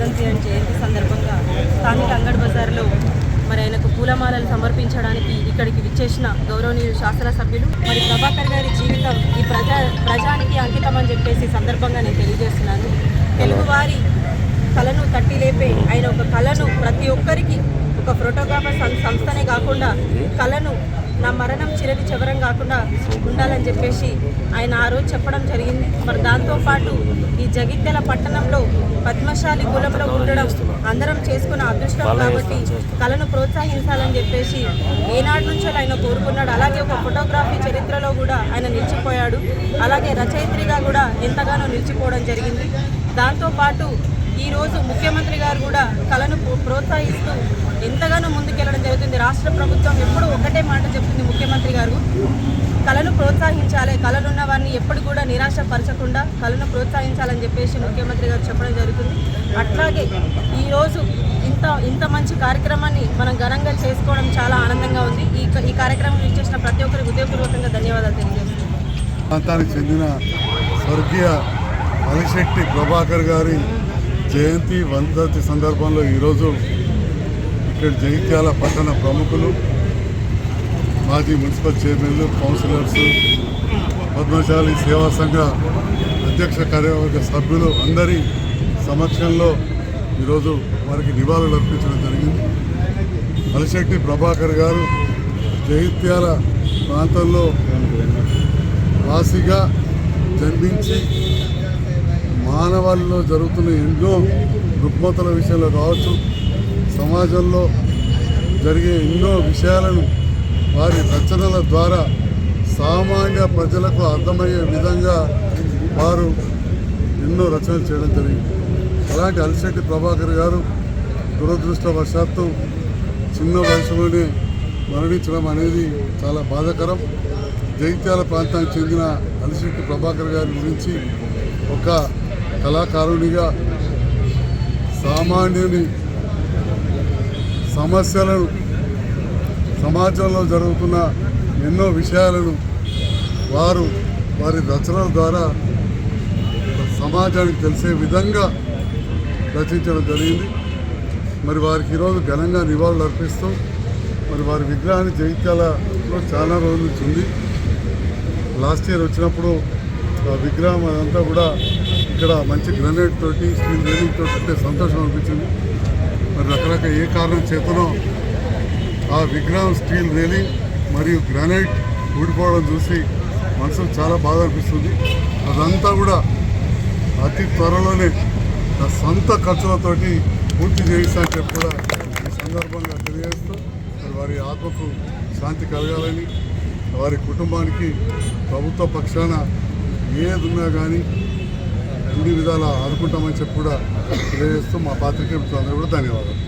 వర్ధంతి జయంతి సందర్భంగా స్థానిక అంగడి బజార్లో మరి ఆయనకు పూలమాలలు సమర్పించడానికి ఇక్కడికి విచ్చేసిన గౌరవనీయులు శాసనసభ్యులు. మరి ప్రభాకర్ గారి జీవితం ఈ ప్రజా ప్రజానికి అంకితం అని చెప్పేసి సందర్భంగా నేను తెలియజేస్తున్నాను. తెలుగువారి కళను తట్టి లేపే ఆయన ఒక కళను ప్రతి ఒక్కరికి ఒక ఫోటోగ్రాఫర్ సం- సంస్థనే కాకుండా కళను నా మరణం చిరది చివరం కాకుండా ఉండాలని చెప్పేసి ఆయన ఆ రోజు చెప్పడం జరిగింది. మరి దాంతోపాటు ఈ జగిత్యాల పట్టణంలో పద్మశాలి కులంలో ఉండడం అందరం చేసుకున్న అదృష్టం కాబట్టి కళను ప్రోత్సహించాలని చెప్పేసి ఏనాటి నుంచో ఆయన కోరుకున్నాడు. అలాగే ఒక ఫోటోగ్రఫీ చరిత్రలో కూడా ఆయన నిలిచిపోయాడు. అలాగే రచయిత్రిగా కూడా ఎంతగానో నిలిచిపోవడం జరిగింది. దాంతోపాటు ఈరోజు ముఖ్యమంత్రి గారు కూడా కళను ప్రో- ప్రోత్సహిస్తూ ఎంతగానో ముందుకెళ్ళడం జరుగుతుంది. రాష్ట్ర ప్రభుత్వం ఎప్పుడు ఒకటే మాట చెప్తుంది ముఖ్యమంత్రి గారు కళను కళలున్న వారిని ఎప్పుడు కూడా నిరాశపరచకుండా కళను ప్రోత్సహించాలని చెప్పేసి ముఖ్యమంత్రి గారు చెప్పడం జరుగుతుంది. అట్లాగే ఈరోజు ఇంత ఇంత మంచి కార్యక్రమాన్ని మనం ఘనంగా చేసుకోవడం చాలా ఆనందంగా ఉంది. ఈ ఈ కార్యక్రమం ఇచ్చేసిన ప్రతి ఒక్కరికి హృదయపూర్వకంగా ధన్యవాదాలు తెలియజేస్తున్నాను. ప్రాంతానికి చెందిన స్వర్గీయ అలిశెట్టి ప్రభాకర్ గారి జయంతి వందతి సందర్భంలో ఈరోజు ఇక్కడ జగిత్యాల పట్టణ ప్రముఖులు మాజీ మున్సిపల్ చైర్మన్లు కౌన్సిలర్స్ పద్మశాలి సేవా సంఘ అధ్యక్ష కార్యవర్గ సభ్యులు అందరి సమక్షంలో ఈరోజు వారికి నివాళులు అర్పించడం జరిగింది. అలిశెట్టి ప్రభాకర్ గారు జైత్యాల ప్రాంతంలో వాసిగా జన్మించి మానవాళిలో జరుగుతున్న ఎన్నో రుగ్మతల విషయంలో కావచ్చు సమాజంలో జరిగే ఎన్నో విషయాలను వారి రచనల ద్వారా సామాన్య ప్రజలకు అర్థమయ్యే విధంగా వారు ఎన్నో రచనలు చేయడం జరిగింది. అలాంటి అలిశెట్టి ప్రభాకర్ గారు దురదృష్టవశాత్తు చిన్న వయసులోనే మరణించడం అనేది చాలా బాధాకరం. జైత్యాల ప్రాంతానికి చెందిన అలిశెట్టి ప్రభాకర్ గారి గురించి ఒక కళాకారునిగా సామాన్యుని సమస్యలను సమాజంలో జరుగుతున్న ఎన్నో విషయాలను వారు వారి రచనల ద్వారా సమాజానికి తెలిసే విధంగా రచించడం జరిగింది. మరి వారికి ఈరోజు ఘనంగా నివాళులు అర్పిస్తూ మరి వారి విగ్రహాన్ని జగిత్యాలలో చాలా రోజుల నుంచి ఉంది. లాస్ట్ ఇయర్ వచ్చినప్పుడు ఆ విగ్రహం అదంతా కూడా ఇక్కడ మంచి గ్రనేట్ తోటి స్టీల్ రేలింగ్ తోటి సంతోషం అనిపించింది. మరి రకరకాల ఏ కారణం చేతనో ఆ విగ్రహం స్టీల్ రేలింగ్ మరియు గ్రానైట్ ఊడిపోవడం చూసి మనసుకు చాలా బాధ అనిపిస్తుంది. అదంతా కూడా అతి త్వరలోనే నా సొంత ఖర్చులతోటి పూర్తి చేయిస్తానని చెప్పి కూడా ఈ సందర్భంగా తెలియజేస్తూ వారి ఆత్మకు శాంతి కలగాలని వారి కుటుంబానికి ప్రభుత్వ పక్షాన ఏది ఉన్నా కానీ అన్ని విధాలా ఆదుకుంటామని చెప్పి కూడా తెలియజేస్తూ మా పాత్రికేయులతో అందరూ కూడా ధన్యవాదాలు.